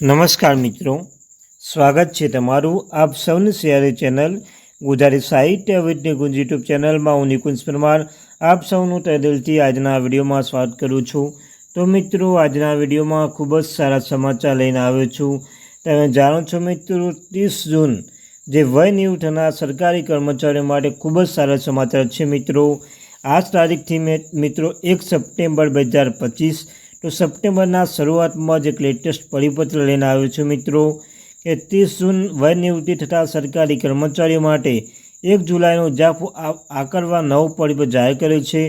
નમસ્કાર મિત્રો. સ્વાગત છે તમારું આપ સૌની શેરી ચેનલ ગુજરાતી સાહિત્ય ગુંજ યુટ્યુબ ચેનલમાં. હું નિકુંજ પરમાર. આપ સૌનું તહે દિલથી આજના વિડીયોમાં સ્વાગત કરું છું. તો મિત્રો, આજના વિડીયોમાં ખૂબ જ સારા સમાચાર લઈને આવ્યો છું. તમે જાણો છો મિત્રો, ત્રીસ જૂન જે વય નિવૃત્ત થનાર સરકારી કર્મચારીઓ માટે ખૂબ જ સારા સમાચાર છે મિત્રો. આ તારીખથી મેં મિત્રો, એક સપ્ટેમ્બર બે હજાર પચીસ તો સપ્ટેમ્બરના શરૂઆતમાં જ એક લેટેસ્ટ પરિપત્ર લઈને આવ્યો છું મિત્રો, કે ત્રીસ જૂન વયનિવૃત્તિ થતા સરકારી કર્મચારીઓ માટે એક જુલાઈનો જાફો આકરવા નવો પરિપત્ર જાહેર કર્યો છે.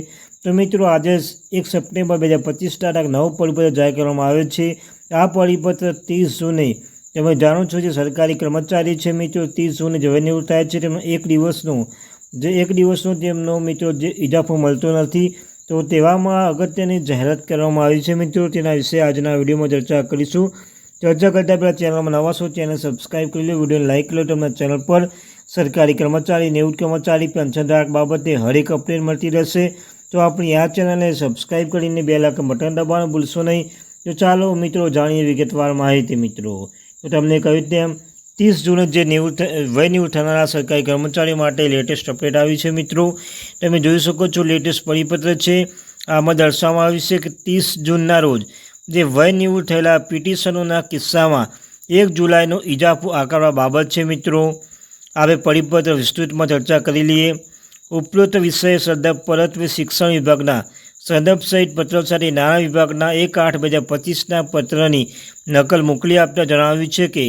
તો મિત્રો, આજે એક સપ્ટેમ્બર બે હજાર પચીસ તારીખ નવો પરિપત્ર જાહેર કરવામાં આવ્યો છે. આ પરિપત્ર ત્રીસ જૂને તમે જાણો છો જે સરકારી કર્મચારી છે મિત્રો ત્રીસ જૂને જે વય નિવૃત્ત થાય છે તેમનો એક દિવસનો, જે એક દિવસનો તેમનો મિત્રો જે ઇજાફો મળતો નથી. તો તેવામાં અગત્યની જાહેરાત કરવામાં આવી છે મિત્રો. તેના વિશે આજના વિડીયોમાં ચર્ચા કરીશું. ચર્ચા કરતાં પહેલાં ચેનલમાં નવા છો ચેનલ સબસ્ક્રાઈબ કરી લો વીડિયો લાઇક લો, તમને ચેનલ પર સરકારી કર્મચારી નેવું કર્મચારી પેન્શનધારક બાબતે હરેક અપડેટ મળતી રહેશે. તો આપણી આ ચેનલને સબસ્ક્રાઈબ કરીને બે લાખ બટન દબાવવાનું ભૂલશો નહીં. તો ચાલો મિત્રો, જાણીએ વિગતવાર માહિતી મિત્રો. તો તમને કહ્યું તેમ ત્રીસ જૂને જે નિવૃત્ત વય નિવૃત્ત થનારા સરકારી કર્મચારીઓ માટે લેટેસ્ટ અપડેટ આવી છે મિત્રો. તમે જોઈ શકો છો લેટેસ્ટ પરિપત્ર છે. આમાં દર્શાવવામાં આવ્યું છે કે ત્રીસ જૂનના રોજ જે વય નિવૃત્ત થયેલા પિટિશનોના કિસ્સામાં એક જુલાઈનો ઇજાફો આકારવા બાબત છે મિત્રો. હવે પરિપત્ર વિસ્તૃતમાં ચર્ચા કરી લઈએ. ઉપરોક્ત વિષય સંદર્ભ પરત્વે શિક્ષણ વિભાગના સંદર્ભ સહિત પત્ર સાથે નાણાં વિભાગના એક આઠ બે હજાર પચીસના પત્રની નકલ મોકલી આપતા જણાવ્યું છે કે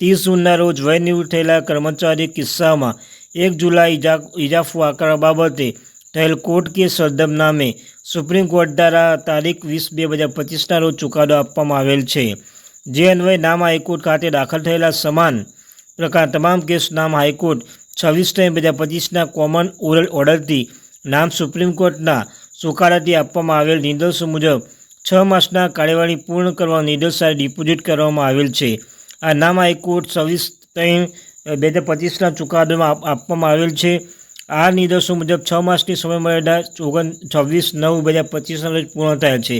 ત્રીસ જૂનના રોજ નિવૃત્ત થયેલા કર્મચારી કિસ્સામાં એક જુલાઈ ઇજા, ઇજાફો આકારવા બાબતે થયેલ કોર્ટ કેસ સરદમ નામે સુપ્રીમ કોર્ટ દ્વારા તારીખ વીસ બે હજાર પચીસના રોજ ચુકાદો આપવામાં આવેલ છે. જે અન્વયે નામ હાઈકોર્ટ ખાતે દાખલ થયેલા સમાન પ્રકાર તમામ કેસ નામ હાઈકોર્ટ છવ્વીસ ત્રણ બે હજાર પચીસના કોમન ઓરલ ઓર્ડરથી નામ સુપ્રીમ કોર્ટના ચુકાદાથી આપવામાં આવેલ નિર્દેશો મુજબ છ માસના કાર્યવાહી પૂર્ણ કરવા નિર્દેશ ડિપોઝિટ કરવામાં આવેલ છે. નામ હાઈકોર્ટ છવ્વીસ ત્રણ બે હજાર પચીસના ચુકાદામાં આપવામાં આવેલ છે. આ નિર્દેશો મુજબ છ માસની સમયમર્યાદા ઓગણ છવ્વીસ, નવ, બે હજાર પચીસના રોજ પૂર્ણ થયા છે.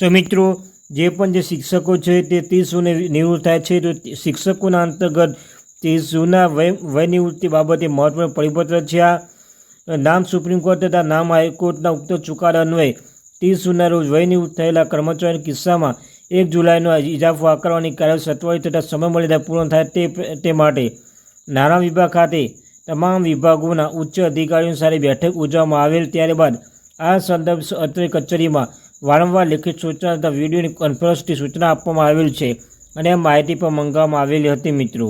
તો મિત્રો, જે પણ જે શિક્ષકો છે તે ત્રીસ જૂને નિવૃત્ત થાય છે. તે શિક્ષકોના અંતર્ગત ત્રીસ જૂના વય વય નિવૃત્તિ બાબતે મહત્વનું પરિપત્ર છે આ. નામ સુપ્રીમ કોર્ટ તથા નામ હાઈકોર્ટના ઉક્ત ચુકાદા અન્વયે ત્રીસ જૂના રોજ વય નિવૃત્ત થયેલા કર્મચારીના કિસ્સામાં એક જુલાઈનો ઇજાફો આકારવાની કાર્ય સત્વરી તથા સમયમર્યાદા પૂર્ણ થાય તે તે માટે નાણાં વિભાગ ખાતે તમામ વિભાગોના ઉચ્ચ અધિકારીઓ સાથે બેઠક યોજવામાં આવેલ ત્યારબાદ આ સંદર્ભ અત્રે કચેરીમાં વારંવાર લેખિત સૂચના તથા વિડીયોની કોન્ફરન્સથી સૂચના આપવામાં આવેલ છે અને આ માહિતી પણ મંગાવવામાં આવેલી હતી મિત્રો.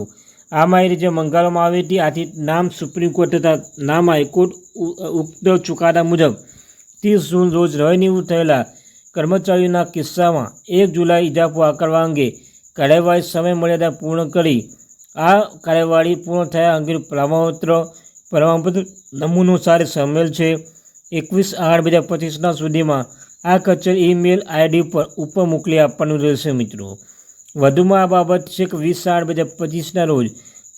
આ માહિતી જે મંગાવવામાં આવી હતી આથી નામ સુપ્રીમ કોર્ટ તથા નામ હાઈકોર્ટ ઉક્ત ચુકાદા મુજબ ત્રીસ જૂન રોજ રવિનિવૃત્ત થયેલા કર્મચારીઓના કિસ્સામાં એક જુલાઈ ઇજાપો આકારવા અંગે કાર્યવાહી સમય મર્યાદા પૂર્ણ કરી. આ કાર્યવાહી પૂર્ણ થયા અંગેનું પ્રમાણપત્ર પ્રમાણપત્ર નમૂનો સારે સામેલ છે. એકવીસ આઠ બે હજાર પચીસના સુધીમાં આ કચેરી ઈમેલ આઈડી પર ઉપર મોકલી આપવાનું રહેશે મિત્રો. વધુમાં આ બાબત છે કે વીસ આઠ બે હજાર પચીસના રોજ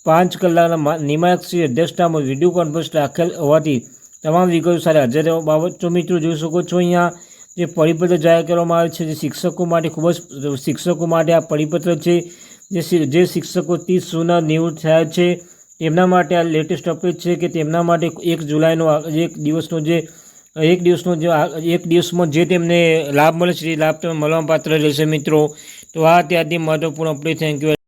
પાંચ કલાકના મા- નિમાયક શ્રી અધ્યક્ષતામાં વીડિયો કોન્ફરન્સ રાખેલ હોવાથી તમામ વિગતો સાથે હાજર બાબત તો મિત્રો જોઈ શકો છો અહીંયા જે પરિપત્ર જાહેર કરવામાં આવે છે, જે શિક્ષકો માટે ખૂબ જ, શિક્ષકો માટે આ પરિપત્ર છે, જે જે શિક્ષકો ત્રીસ જૂના નિવૃત્ત થયા છે, તેમના માટે આ લેટેસ્ટ અપડેટ છે કે તેમના માટે એક જુલાઈનો એક દિવસનો જે, એક દિવસનો જે એક દિવસમાં જે તેમને લાભ મળે છે એ લાભ તમને મળવાપાત્ર રહેશે મિત્રો. તો આ ત્યાંથી મહત્વપૂર્ણ અપડેટ. Thank you